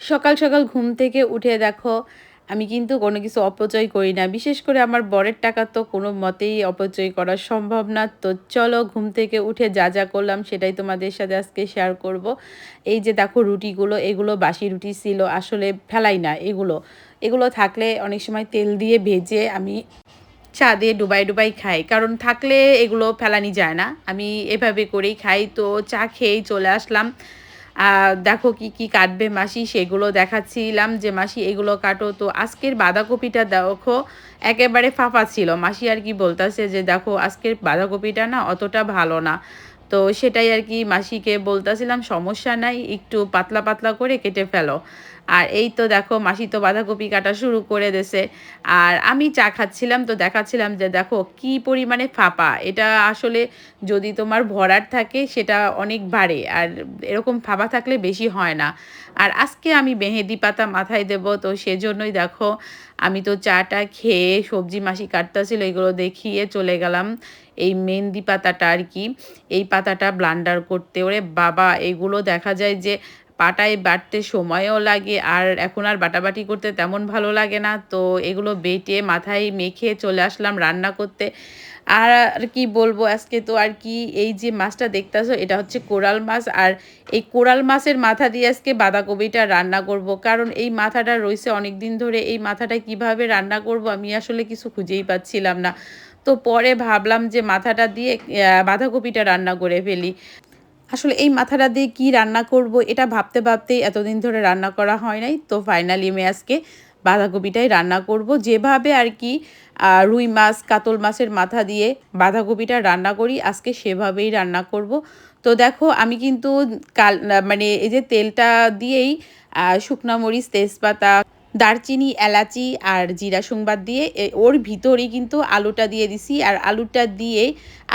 সকাল সকাল ঘুম থেকে উঠে দেখো, আমি কিন্তু কোনো কিছু অপচয় করি না। বিশেষ করে আমার বরের টাকা তো কোনো মতেই অপচয় করা সম্ভব না। তো চলো ঘুম থেকে উঠে যা যা করলাম সেটাই তোমাদের সাথে আজকে শেয়ার করব। এই যে দেখো রুটিগুলো, এগুলো বাসি রুটি ছিল, আসলে ফেলাই না এগুলো। এগুলো থাকলে অনেক সময় তেল দিয়ে ভেজে আমি চা দিয়ে ডুবাই ডুবাই খাই। কারণ থাকলে এগুলো ফেলানি যায় না। আমি এভাবে করেই খাই। তো চা খেয়েই চলে আসলাম। দেখো কি কি কাটবে মাসি, সেগুলো দেখাচ্ছিলাম যে মাসি এগুলো কাটো। তো আজকের বাঁধাকপিটা দেখো, একেবারে ফাঁপা ছিল। মাসি আর কি বলতেছে যে দেখো, আজকের বাঁধাকপিটা না অতটা ভালো না। তো সেটাই আর কি মাসিকে বলতেছিলাম, সমস্যা নাই, একটু পাতলা পাতলা করে কেটে ফেলো। আর এই তো দেখো মাসি তো বাঁধাকপি কাটা শুরু করে দেছে আর আমি চা খাচ্ছিলাম তো দেখাচ্ছিলাম যে দেখো কি পরিমাণে ফাঁপা। এটা আসলে যদি তোমার ভরার থাকে সেটা অনেক বাড়ে আর এরকম ফাঁপা থাকলে বেশি হয় না। আর আজকে আমি মেহেদি পাতা মাথায় দেব তো সেজন্যই দেখো আমি তো চাটা খেয়ে সবজি মাসি কাটতেছিল এগুলো দেখিয়ে চলে গেলাম এই মেহেন্দি পাতাটা আর কি। এই পাতাটা ব্লান্ডার করতে। ওরে বাবা, এগুলো দেখা যায় যে পাটায় বাটতে সময়ও লাগে আর এখন আর বাটাবাটি করতে তেমন ভালো লাগে না। তো এগুলো বেটে মাথায় মেখে চলে আসলাম রান্না করতে। আর আর কি বলব, আজকে তো আর কি এই যে মাছটা দেখতেছো, এটা হচ্ছে কোরাল মাছ। আর এই কোরাল মাছের মাথা দিয়ে আজকে বাঁধাকপিটা রান্না করব। কারণ এই মাথাটা রয়েছে অনেক দিন ধরে, এই মাথাটা কীভাবে রান্না করব আমি আসলে কিছু খুঁজেই পাচ্ছিলাম না। তো পরে ভাবলাম যে মাথাটা দিয়ে বাঁধাকপিটা রান্না করে ফেলি। আসলে এই মাথাটা দিয়ে কী রান্না করব, এটা ভাবতে ভাবতেই এতদিন ধরে রান্না করা হয় নাই। তো ফাইনালি আমি আজকে বাঁধাকপিটাই রান্না করব। যেভাবে আর কি রুই মাছ, কাতল মাছের মাথা দিয়ে বাঁধাকপিটা রান্না করি, আজকে সেভাবেই রান্না করব। তো দেখো, আমি কিন্তু কাল মানে এই যে তেলটা দিয়েই শুকনা মরিচ, তেজপাতা দারচিনি, এলাচি আর জিরা সংবাদ দিয়ে ওর ভিতরেই কিন্তু আলুটা দিয়ে দিছি। আর আলুটা দিয়ে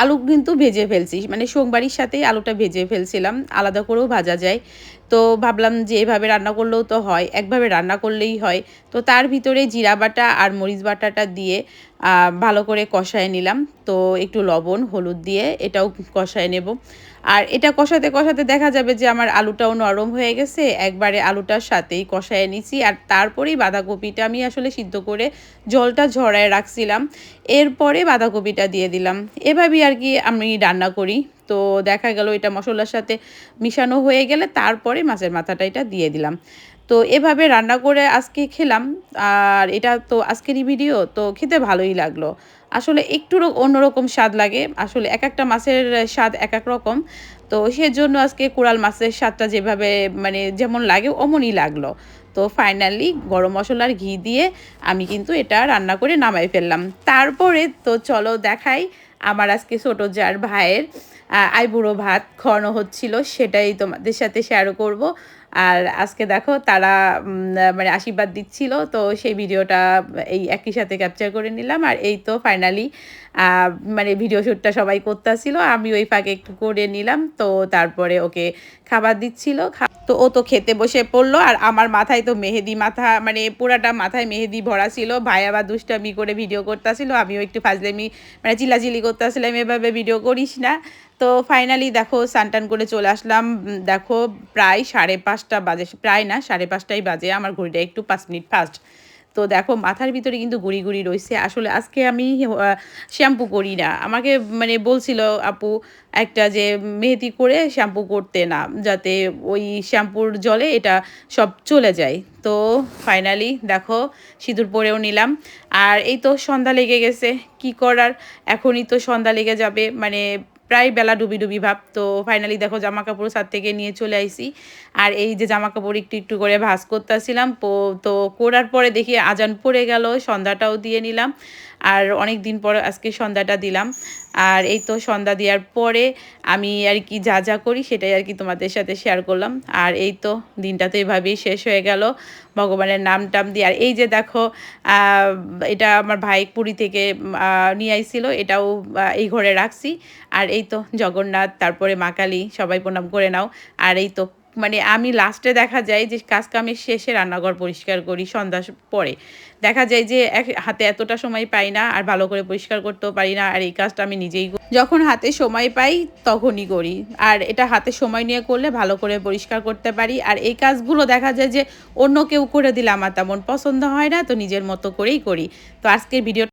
আলু কিন্তু ভেজে ফেলছি। মানে সোমবারির সাথেই আলুটা ভেজে ফেলছিলাম। আলাদা করেও ভাজা যায়। তো ভাবলাম যে এভাবে রান্না করলেও তো হয়, একভাবে রান্না করলেই হয়। তো তার ভিতরে জিরা বাটা আর মরিচ বাটাটা দিয়ে ভালো করে কষায় নিলাম। তো একটু লবণ, হলুদ দিয়ে এটাও কষায় নেব। আর এটা কষাতে কষাতে দেখা যাবে যে আমার আলুটাও নরম হয়ে গেছে, একবারে আলুটার সাথেই কষায় নিছি। আর তারপরেই বাঁধাকপিটা আমি আসলে সিদ্ধ করে জলটা ঝরায় রাখছিলাম। এরপরে বাঁধাকপিটা দিয়ে দিলাম। এভাবেই আর কি আমি রান্না করি। তো দেখা গেল এটা মশলার সাথে মিশানো হয়ে গেলে তারপরে মাছের মাথাটা এটা দিয়ে দিলাম। তো এভাবে রান্না করে আজকে খেলাম, আর এটা তো আজকেরই ভিডিও, তো খেতে ভালোই লাগল। আসলে একটু অন্যরকম স্বাদ লাগে, আসলে এক একটা মাছের স্বাদ এক এক রকম। তো সেজন্য আজকে কোরাল মাছের স্বাদটা যেভাবে মানে যেমন লাগে, অমনই লাগল। তো ফাইনালি গরম মশলার ঘি দিয়ে আমি কিন্তু এটা রান্না করে নামাই ফেললাম। তারপরে তো চলো দেখাই আমার আজকে ছোটো যার ভাইয়ের আইবুড়ো ভাত খাওয়ানো হচ্ছিল, সেটাই তোমাদের সাথে শেয়ার করব। আর আজকে দেখো তারা মানে আশীর্বাদ দিচ্ছিল, তো সেই ভিডিওটা এই একই সাথে ক্যাপচার করে নিলাম। আর এই তো ফাইনালি মানে ভিডিও শ্যুটটা সবাই করতেছিল, আমি ওই ফাঁকে একটু করে নিলাম, তো তারপরে ওকে খাবার দিচ্ছিল। তো ও তো খেতে বসে পড়ল, আর আমার মাথায় তো মেহেদি মাথা মানে পুরাটা মাথায় মেহেদি ভরা ছিল। ভাই আবার দুষ্টামি করে ভিডিও করতেছিল, আমিও একটু ফাজলেমি মানে চিলাচিলি করতেছিলাম, এভাবে ভিডিও করিস না। তো ফাইনালি দেখো সানটান করে চলে আসলাম। দেখো প্রায় সাড়ে পাঁচটা বাজে, প্রায় না, সাড়ে পাঁচটাই বাজে। আমার ঘড়িটা একটু পাঁচ মিনিট ফাস্ট তো দেখো মাথার ভিতরে কিন্তু গুড়ি গুড়ি রয়েছে আসলে আজকে আমি শ্যাম্পু করি না। আমাকে মানে বলছিল আপু একটা যে মেহেদি করে শ্যাম্পু করতে না, যাতে ওই শ্যাম্পুর জলে এটা সব চলে যায়। তো ফাইনালি দেখো সিঁদুর পরেও নিলাম। আর এই তো সন্ধ্যা লেগে গেছে। কি করার? এখনই তো সন্ধ্যা লেগে যাবে। মানে প্রায় বেলা ডুবি ডুবি ভাব। তো ফাইনালি দেখো জামা কাপড় সাত থেকে নিয়ে চলে আইসি। আর এই যে জামা কাপড় একটু একটু করে ভাস করতেছিলাম তো করার পরে দেখি আজান পড়ে গেল, সন্ধ্যাটাও দিয়ে নিলাম। আর অনেক দিন পর আজকে সন্ধ্যাটা দিলাম। আর এই তো সন্ধ্যা দেওয়ার পরে আমি আর কি যা যা করি সেটাই আর কি তোমাদের সাথে শেয়ার করলাম। আর এই তো দিনটা তো এভাবেই শেষ হয়ে গেল, ভগবানের নাম টাম দিয়ে। আর এই যে দেখো এটা আমার ভাই পুরী থেকে নিয়ে আইছিল, এটাও এই ঘরে রাখছি। আর এই তো জগন্নাথ, তারপরে মা কালী, সবাই প্রণাম করে নাও। আর এই তো মানে আমি লাস্টে দেখা যায় যে কাজ কামের শেষে রান্নাঘর পরিষ্কার করি সন্ধ্যা পরে। দেখা যায় যে এক হাতে এতটা সময় পাই না, আর ভালো করে পরিষ্কার করতেও পারি না, আর এই কাজটা আমি নিজেই করি। যখন হাতে সময় পাই তখনই করি, আর এটা হাতে সময় নিয়ে করলে ভালো করে পরিষ্কার করতে পারি। আর এই কাজগুলো দেখা যায় যে অন্য কেউ করে দিলে আমার তেমন পছন্দ হয় না, তো নিজের মতো করেই করি। তো আজকের ভিডিও